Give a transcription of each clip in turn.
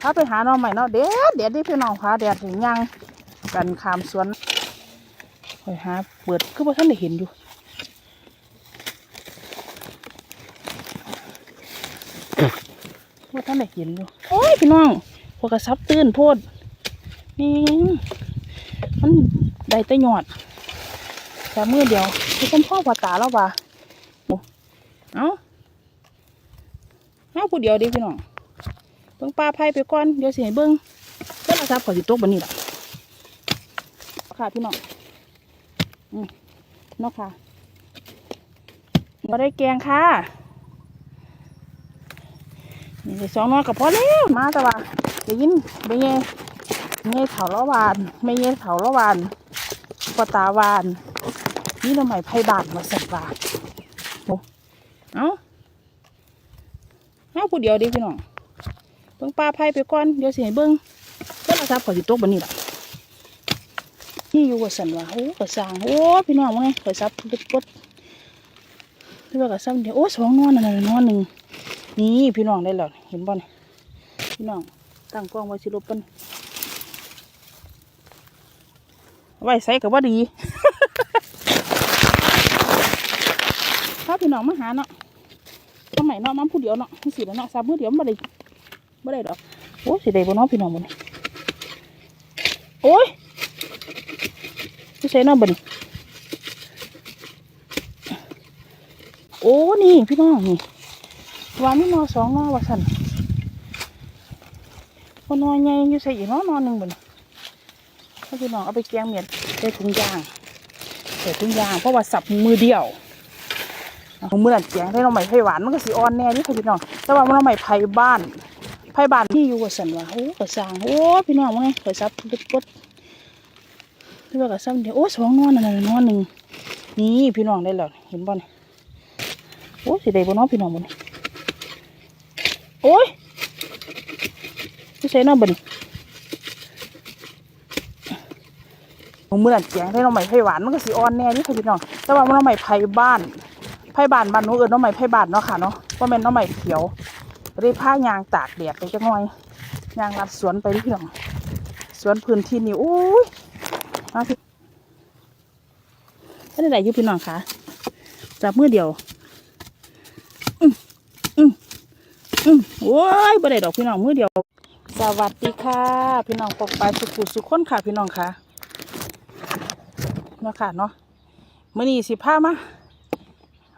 ถ้าไปหาน้องใหม่เนาะเด็ดเด็ดที่พี่น้องพาแดดถึงยังกันขามสวนไปหาเปิดคือว่าท่านได้เห็นอยู่ว่าท่านได้เห็นอยู่โอ้ยพี่น้องพวกกระซับตื้นโพดนี่มันได้แต่หยอดแต่มือเดียวที่เป็นพ่อพ่อตาแล้วว่ะโอ้เอ้าเอาผู้เดียวเดิพี่น้อง เบิ่งปลาไผ่ไปก่อนเดี๋ยวสิให้เบิ่งโทรศัพท์ขอสิตกบันนี้ล่ะค่ะพี่น้องอืมเนาะค่ะบ่ได้แกงค่ะนี่สองหนอกับพอแล้วมาแต่ว่าได้ยินไม่เงี้ยเงี้ยเถาละวานไม่เงี้ยเถาละวานปตาวาน นี่ทำไมไผ่บานมาสักบาทโอ้เอ้าเอาผู้เดียวดิพี่น้อง เบิ่งปลาไผ่ไปก่อนเดี๋ยวสิให้เบิ่งโทรศัพท์ขอสิตกบันนี้ล่ะนี่อยู่กับสันว่าโอ้กระสร้างโอ้พี่น้องว่าไงกระซับกดกดที่ว่ากระซับเดี๋ยวโอ้สองนอนนั่นนอนหนึ่งนี่พี่น้องได้แล้วเห็นบ่เนี่ยพี่น้องตั้งกล้องไว้สิลบปิ้นไว้ใส่กับว่าดีถ้าพี่น้องมาหาเนาะทำไมเนาะมันผู้เดียวเนาะมันสิแล้วเนาะซับมือเดียวมันบ่ได้ ไม่ได้ดอกโอ้ยสิได้บ่น้องพี่น้องบ่นี่โอ้ยไม่ใช่น้องบ่นี่โอ้นี่พี่น้องนี่วานนี่นอสองนอว่าสันพอนอใหญ่อยู่ใส่อีกนอนอนหนึ่งบ่นี่ถ้าพี่น้องเอาไปแกงเมียดใส่ถุงยางใส่ถุงยางเพราะว่าสับมือเดียวเอามือหลังแกงได้น้องใหม่ไผ่หวานมันก็สีอ่อนแน่นี่ค่ะพี่น้องแต่ว่ามันน้องใหม่ไผ่บ้าน ไผ่บานที่อยู่กับสันว่าโอ้กระสางโอ้พี่น้องว่าไงกระซับกดกดที่ว่ากระซับเดี๋ยวโอ้สองนอนนั่นน่ะนอนหนึ่งนี่พี่น้องได้แล้วเห็นบ่เนี่ยโอ้สิได้บ่น้องพี่น้องบ่เนี่ยโอ้ยไม่ใช่น้องบ่เนี่ยของมือหลังแกงได้น้องใหม่ไผ่หวานมันก็สีอ่อนแน่นี่ค่ะพี่น้องแต่ว่ามันน้องใหม่ไผ่บ้านไผ่บ้านบ้านนู้นเออน้องใหม่ไผ่บ้านเนาะค่ะเนาะว่าแม่นน้องใหม่เขียว ได้ผ้ายางตากแดดไปจังหน่อยยางรัดสวนไปเรื่อยสวนพื้นที่นี่โอ้ยมาพี่ไม่ได้ไหนอยู่พี่น้องคะจับมือเดียวอืมอืมอืมโอ้ยบ่ได้ดอกพี่น้องมือเดียว สวัสดีค่ะ พี่น้องปกไปสุขุสุขคนค่ะพี่น้องค่ะเนาะค่ะเนาะมื่อนี้สิผ้ามา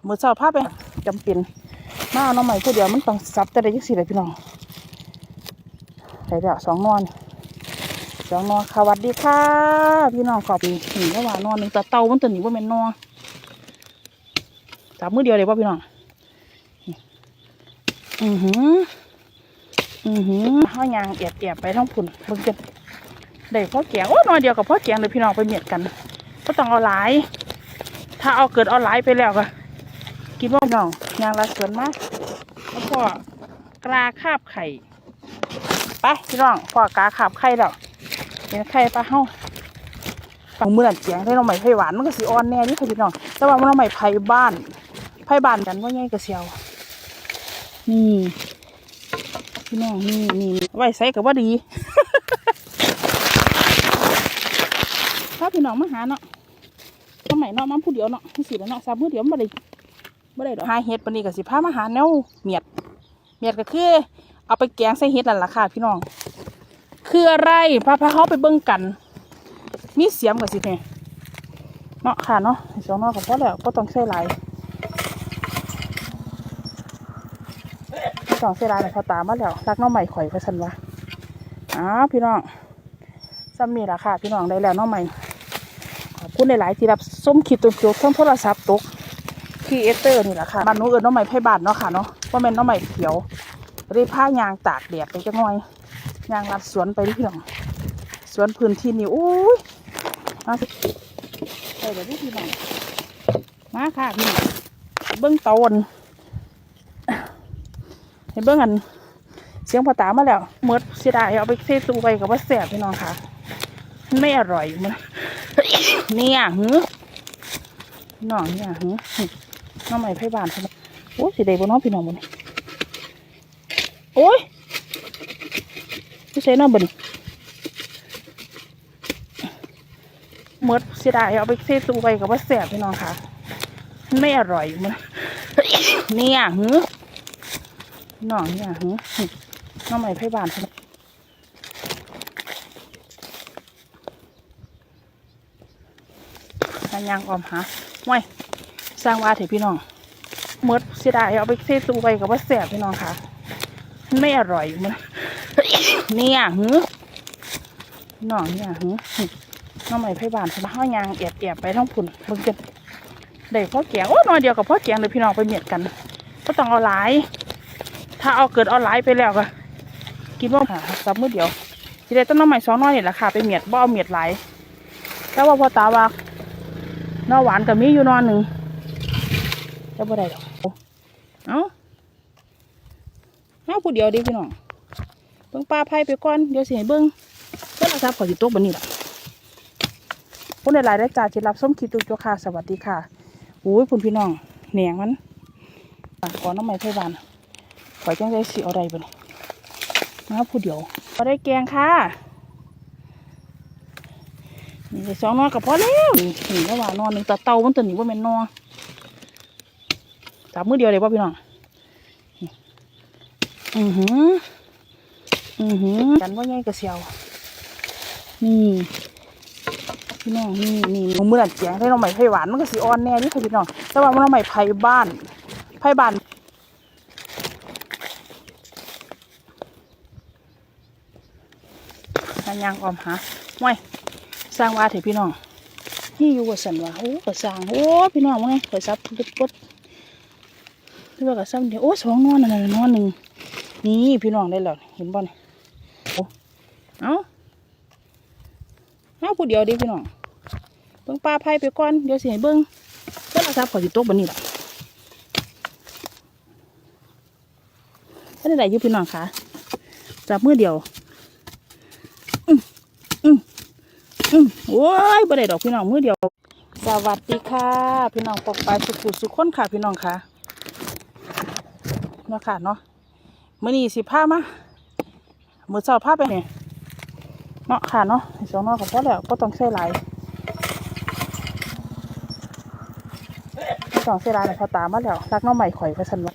มือเช้าผ้าไปจำเป็น มาเอาน้องใหม่ผู้เดียวมันต้องซับแต่ได้ยังสี่เลยพี่น้องใส่เดี๋ยวสองนอนสองนอนสวัสดีค่ะ พี่น้องขอบคุณหนีก็ว่านอนหนึ่งแต่เตามันตัวหนีว่าเป็นนอจับมือเดียวเลยป่ะพี่น้องอือหืออือหือห้อยางเอียบเอียบไปท้องผุนเบิ่งกันได้พ่อแกงโอ้นอนเดียวกับพ่อแกงเลยพี่น้องไปเมียดกันก็ต้องเอาหลาย ถ้าเอาเกิดเอาหลายไปแล้วก็ กินว่าน้องยางละสวนมาแล้วก็กลาคาบไข่ไปพี่น้องพอกาคาบไข่แล้วเป็นไข่ปลาเฮาปังมือหลังเสียงได้น้องใหม่ไผ่หวานมันก็สีอ่อนแน่นี่ค่ะพี่น้องแต่ว่ามันน้องใหม่ไผ่บ้านไผ่บ้านกันว่าไงกระเซียวนี่พี่น้องนี่นี่ไว้ใส่กับว่าดีถ้าพี่น้องมาหาเนาะทำไมเนาะมันผู้เดียวเนาะมันสีแล้วเนาะสามมือเดียวมันบ่ได้ บ่ได้ดอกหาเห็ดปนนี้ก็สิพามาหาแนวเมียด เมียดก็คือ เอาไปแกงใส่เห็ดนั่นล่ะค่ะพี่น้อง คืออะไรพาพาเขาไปเบิ่งกัน มีเสียมก็สิเนี่ยเนาะค่ะเนาะสองเนาะก็พอแล้วก็ต้องใส่หลายบ่ต้องใส่ลายนะพอตามมาแล้วรักน้องใหม่ข่อยพะสันวะอ้าวพี่น้องซ้ำนี่ล่ะค่ะพี่น้องได้แล้วน้องใหม่ขอบคุณหลายๆที่รับส้มคลิปตัวจบทั้งโทรศัพท์ตก คีเอเตอร์นี่แหละค่ะบ้านนู้นเอิญน้องใหม่ไผ่บานเนาะค่ะเนาะว่าเป็นน้องใหม่เขียวได้ผ้ายางตากแดดไปจังหน่อยยางรัดสวนไปเรื่อยสวนพื้นที่นี่โอ้ยมาสิไปเดี๋ยวนี้พี่น้องมาค่ะพี่เบิ้งตนเห็นเบิ้งอันเสียงพอตามาแล้วเมื่อเสียดายเอาไปเทตู้ไปกับว่าแสบพี่น้องค่ะ ไม่อร่อยมันเนี่ยหือน้องเนี่ยหือ น้องใหม่ไผ่บานใช่ไหมโอ้ยสีแดงบนน้องพี่น้องบนนี่โอ้ยไม่ใช่เนอกบ่นหมดเสียดายเอาไปเซตูไปกับว่าแสบพี่น้องค่ะไม่อร่อยมันเนี่ยหือน้องเนี่ยหือน้องใหม่ไพ่บานพี่น้องอันยังออมหาไว้ย สร้างว่าเถอะพี่น้องหมดเสียดายเอาไปเซตูไปกับว่าแสบพี่น้องค่ะ ไม่อร่อยมันเนี่ยหือน้องเนี่ยหือน้องใหม่ไพ่บานพี่น้องห้อยางแอบแอบๆไปท้องผุนเบิ่งกันได้พ่อแกงโอ้นอยเดียวกับพ่อแกงเลยพี่น้องไปเมียดกันก็ต้องเอาหลาย ถ้าเอาเกิดเอาหลายไปแล้วก็กินว่าหาซับมือเดียวทีเดียต้นน้องใหม่สองน้อยนี่แหละค่ะไปเมียดบ่เอาเมียดหลายแต่ว่าพอตาว่าน้อหวานกับมีอยู่นอนหนึ่ง จะบ่ได้ดอกเอาเอาผู้เดียวดิพี่น้องเบิ่งปลาไผ่ไปก่อนเดี๋ยวสิให้เบิ่งโทรศัพท์ขอสิตกบัดนี้ล่ะคนหลายๆได้จ่าจิรับส้มคิดตุกโจค่ะสวัสดีค่ะโอ้ยคุณพี่น้องแหนงมันก่อนน้ำใหม่ไผ่บานข่อยจังได้สิอาใดบ่นี่มาผู้เดียวก็ได้แกงค่ะนี่ได้สองนอนกับพ่อแล้วนี่นี่ก็ว่านอนหนึ่งตาเตามันตัวนี้ว่าแม่นนอน จับมือเดียวเลยป่ะพี่น้องนี่อือหืออือหือกันว่าไงกระเซียวนี่พี่น้องนี่นี่นี่เมื่อเสียงได้น้องใหม่ไผ่หวานมันก็สีอ่อนแน่นี่ค่ะพี่น้องแต่ว่ามันน้องใหม่ไผ่บ้านไผ่บ้านอันยังออมหาไว้สร้างว่าเถอะพี่น้องนี่อยู่กับสันว่าโอ้ก็สร้างโอ้พี่น้องว่าไงเคยซับปุ๊บปุ๊ บที่ว่ากับซ้ำเดียวโอ้สองนอนนั่นน่ะนอนหนึ่งนี่พี่น้องได้แล้วเห็นบ่เนี่ยเอาเอาผู้เดียวเดิพี่น้องเบิ่งปลาไผ่ไปก่อนเดี๋ยวสิให้เบิ่งโทรศัพท์ขอยสิตกบัดนี้ล่ะท่านใดยู่พี่น้องคะจับมือเดียวอืมอืมอืมโอ้ยบ่ได้ดอกพี่น้องมือเดียว สวัสดีค่ะ พี่น้องปกปลาสุขุสุขคนค่ะพี่น้องค่ะ เนาะค่ะเนาะมื้อนี้สิพามามือเช้าพาไปเนี่ยเนาะค่ะเนาะสองเนาะก็พอแล้วก็ต้องใส่หลายไม่ต้องใส่หลายเลยพอตามมาแล้วรักน้องใหม่ข่อยก็สันวะ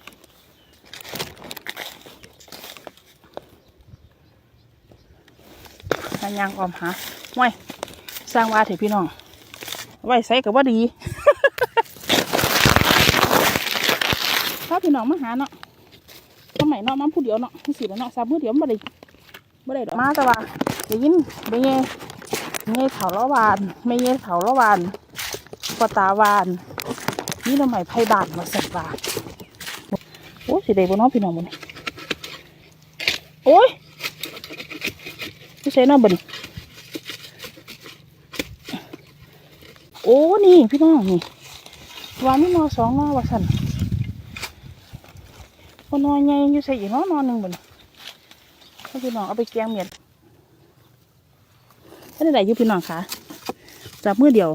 นยังออมหาไว้สร้างว่าเถอะพี่น้อง ไว้ใส่กับว่าดีถ้าพี่น้องมาหาเนาะ มเนาะมันผู้เดียวเนาะมันสิแล้วเนาะสามมือเดียวมันบ่ได้บ่ได้ดอกมาแต่ว่าได้ยินไม่เงี้ยเงี้ยเถาละวานไม่เงี้ยเถาละวานปตาวานนี่ทำไมไพ่บานมาสักบาทโอ้สิได้บ่เน้องพี่น้องบ่นี่โอ้ยพี่ใส่น้องบ่นี่โอ้นี่พี่น้องนี่วานนี่นอสองนอว่าสั่น คนนอนใหญ่อยู่ใส่อีกเนอนนอนหนึ่งบนให้พี่น้องเอาไปแกงเมียดท่านใดอยู่พี่น้องคะจับมือเดียว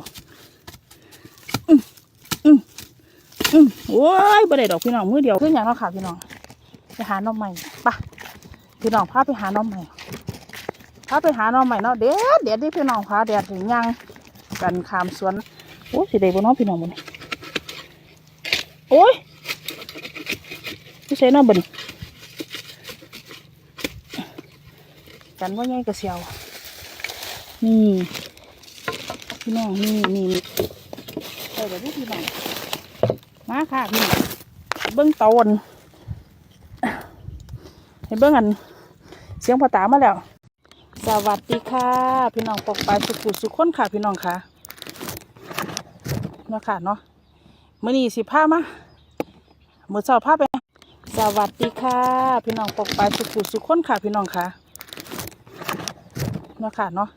อืมอืมอืมโอ้ยบ่ได้ดอกพี่น้องมือเดียวคืออย่างเนาค่ะพี่น้องไปหาน้องใหม่ปะพี่น้องพาไปหาน้องใหม่พาไปหาน้องใหม่เนาะเด็ดเด็ดที่พี่น้องพาเด็ดถึงยังกันขามสวนโอ้สิได้บ่น้องพี่น้องบ่นี่โอ้ย พี่ใส่น้องบ่นี่กันว่าไงกระเซียวนี่พี่น้องนี่นี่นี่เออเดี๋ยวพี่น้องมาค่ะพี่น้องเบิ้งเตาอนเห็นเบิ้งอัน เสียงพอตามาแล้ว สวัสดีค่ะ พี่น้องปกปลายสุขุสุขคนค่ะ พี่น้องค่ะเนาะค่ะเนาะมื่อนี้สิพามาเมื่อเช้าพาไป สวัสดีค่ะ พี่น้องปกปลายสุขุสุขคนค่ะ พี่น้องค่ะเนาะค่ะเนาะ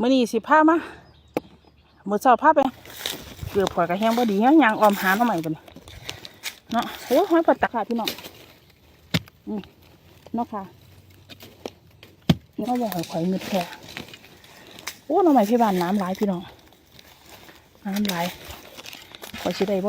มื่อนี้สิพามาเมื่อเช้าพาไปเกือบพอยกระแหงบ่ดีแฮงยางออมหาหน่อใหม่ปะเนี่ยเนาะโอ้ยหอยปัดตะค่ะพี่น้องอืมเนาะค่ะเนาะว่าหอยข่อยเงืดแท้โอ้หน่อใหม่พี่บานน้ำหลายพี่น้องน้ำหลายข่อยสิได้บ่